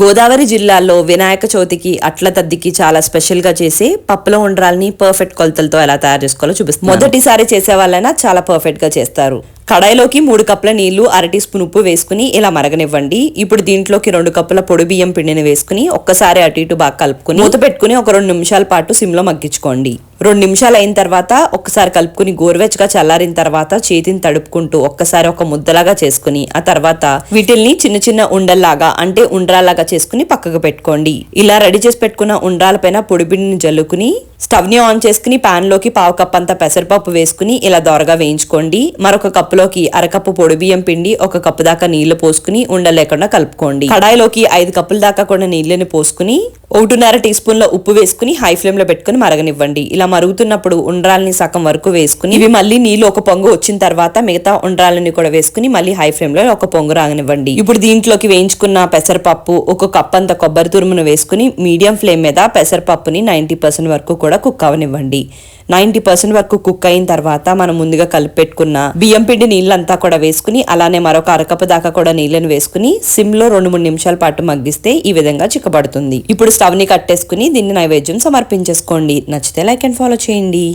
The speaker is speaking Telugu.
గోదావరి జిల్లాలో వినాయక చవితికి అట్ల తద్దికి చాలా స్పెషల్గా చేసే పప్పుల ఉండ్రాల్ని పర్ఫెక్ట్ కొలతలతో ఎలా తయారు చేసుకోవాలో చూపిస్తాను మొదటిసారి చేసే వాళ్ళైనా చాలా పర్ఫెక్ట్గా చేస్తారు. కడాయిలోకి మూడు కప్పుల నీళ్ళు అర టీ స్పూన్ ఉప్పు వేసుకుని ఇలా మరగనివ్వండి. ఇప్పుడు దీంట్లోకి రెండు కప్పుల పొడి బియ్యం పిండిని వేసుకుని ఒక్కసారి అటు ఇటు బాగా కలుపుకుని మూత పెట్టుకుని ఒక రెండు నిమిషాల పాటు సిమ్లో మగ్గించుకోండి. రెండు నిమిషాలు అయిన తర్వాత ఒక్కసారి కలుపుకుని గోరువెచ్చగా చల్లారిన తర్వాత చేతిని తడుపుకుంటూ ఒక్కసారి ఒక ముద్దలాగా చేసుకుని ఆ తర్వాత వీటిల్ని చిన్న చిన్న ఉండల్లాగా అంటే ఉండ్రాలాగా చేసుకుని పక్కకు పెట్టుకోండి. ఇలా రెడీ చేసి పెట్టుకున్న ఉండ్రాల పైన పొడిపిండిని జల్లుకుని స్టవ్ని ఆన్ చేసుకుని పాన్లోకి పావు కప్ అంత పెసరపప్పు వేసుకుని ఇలా దోరగా వేయించుకోండి. మరొక కప్పు కప్పులోకి అరకప్పు పొడి బియ్యం పిండి ఒక కప్పు దాకా నీళ్ళు పోసుకుని ఉండలేకుండా కలుపుకోండి. కడాయిలోకి ఐదు కప్పుల దాకా కూడా నీళ్ళని పోసుకుని ఒకటిన్నర టీ స్పూన్లో ఉప్పు వేసుకుని హై ఫ్లేమ్లో పెట్టుకుని మరగనివ్వండి. ఇలా మరుగుతున్నప్పుడు ఉండ్రాల్ని సగం వరకు వేసుకుని ఇవి మళ్ళీ నీళ్ళు ఒక పొంగు వచ్చిన తర్వాత మిగతా ఉండ్రాలని కూడా వేసుకుని మళ్ళీ హై ఫ్లేమ్లో ఒక పొంగు రాగనివ్వండి. ఇప్పుడు దీంట్లోకి వేయించుకున్న పెసరపప్పు ఒక కప్ అంత కొబ్బరి తురుమును వేసుకుని మీడియం ఫ్లేమ్ మీద పెసరపప్పుని నైంటీ పర్సెంట్ వరకు కూడా కుక్ అవనివ్వండి. నైంటీ పర్సెంట్ వరకు కుక్ అయిన తర్వాత మనం ముందుగా కలిపి పెట్టుకున్న బియ్యం పిండి నీళ్ళంతా కూడా వేసుకుని అలానే మరొక అరకప్పు దాకా కూడా నీళ్ళని వేసుకుని సిమ్లో రెండు మూడు నిమిషాల పాటు మగ్గిస్తే ఈ విధంగా చిక్కబడుతుంది. ఇప్పుడు స్టవ్ని కట్టేసుకుని దీన్ని నైవేద్యం సమర్పించేసుకోండి. నచ్చితే లైక్ అండ్ ఫాలో చేయండి.